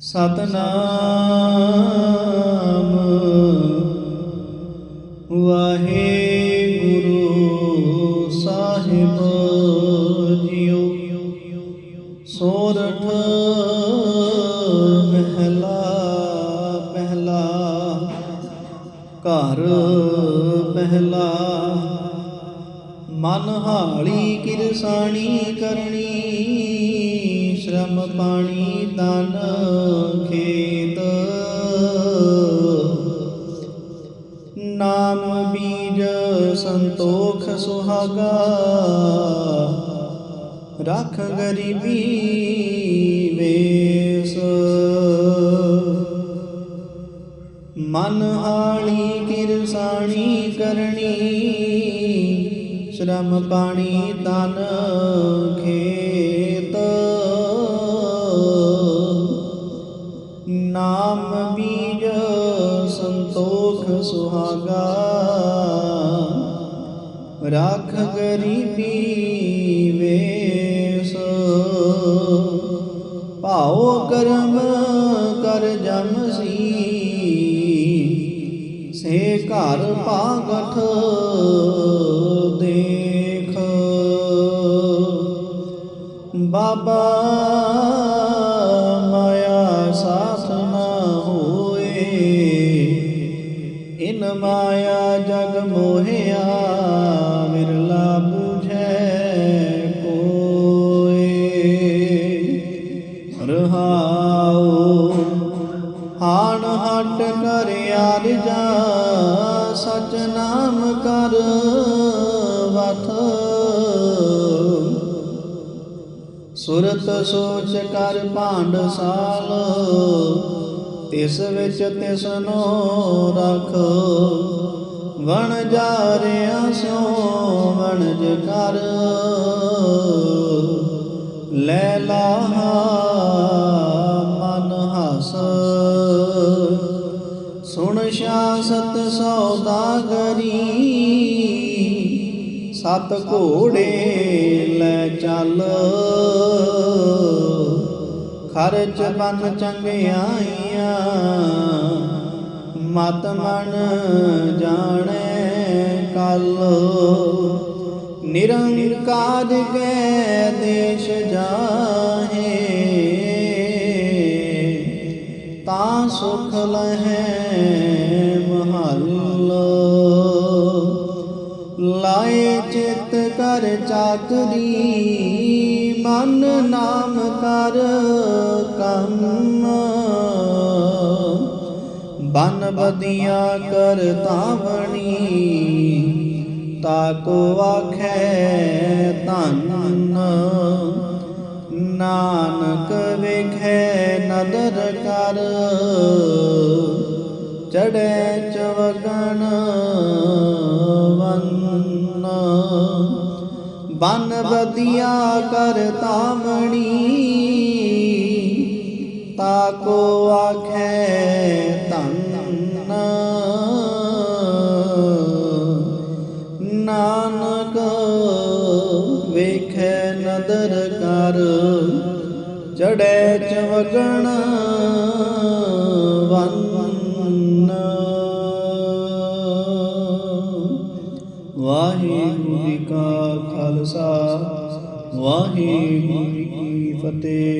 ਸਤਨਾਮ। ਵਾਹਿਗੁਰੂ ਸਾਹਿਬ ਜੀਓ ਸੋਰਠ ਮਹਿਲਾ ਪਹਿਲਾ ਘਰ ਪਹਿਲਾ। ਮਨ ਹਾਲੀ ਕਿਰਸਾਣੀ ਕਰਨੀ ਸ਼ਰਮ ਪਾਣੀ ਤਨ ਖੇਤ। ਨਾਮ ਬੀਜ ਸੰਤੋਖ ਸੁਹਾਗਾ। ਰੱਖ ਗਰੀਬੀ ਵੇਸ। ਮਨ ਹਾਲੀ ਕਿਰਸਾਣੀ ਕਰਨੀ, ਸ਼ਰਮ ਪਾਣੀ ਤਨ ਖੇਤ। ਸੁਹਾਗਾ। ਰਾਖ ਗਰੀਬੀ ਵੇਸ। ਭਾਉ ਕਰਮ ਕਰ ਜਮ ਸੀ। ਸੇ ਘਰ ਭਾਗਠ ਸੁਰਤ ਸੋਚ ਕਰ ਭਾਂਡ ਸਾਲ ਤਿਸ ਵਿੱਚ ਤਿਸ ਨੋ ਰਖ। ਵਣ ਜਾ ਰਿਆ ਸਿਓ ਵਣਜ ਕਰ। ਲੈ ਲਾਹਾ ਮਨ ਹਸ। ਸੁਣ ਸ਼ਾਸਤ ਸੌਦਾਗਰੀ ਸਤ ਘੋੜੇ ਲੈ ਚੱਲ। ਖਰਚ ਬਨ ਚੰਗਿਆਈਆਂ ਮਤ ਮਨ ਜਾਣੈ ਕਲ। ਨਿਰੰਕਾਰ ਕੈ ਦੇਸ਼ ਜਾਹੇ, ਤਾਂ ਸੁਖ ਲਹੈ ਮਹਲ। ਲਾਏ ਚਿਤ ਕਰ ਚਾਕਰੀ, ਮਨ ਨਾਮ ਕਰ ਕੰਮ। ਬਨ ਬਦੀਆਂ ਕਰ ਤਾਵਣੀ ਤਾਕੋ ਆਖੈ ਧੰਨ ਨਾਨਕ ਵੇਖੈ ਨਦਰ ਕਰ। ਚੜੈ ਚਵਗਣ ਵੰਨ, ਬਨ ਬਦੀਆ ਕਰ ਤਾਮਣੀ ਤਾਕੋ ਚੜੈ ਚਵਗਣ ਵੰਨ। ਵਾਹਿਗੁਰੂ ਜੀ ਕਾ ਖਾਲਸਾ ਵਾਹਿਗੁਰੂ ਜੀ ਕੀ ਫਤਿਹ।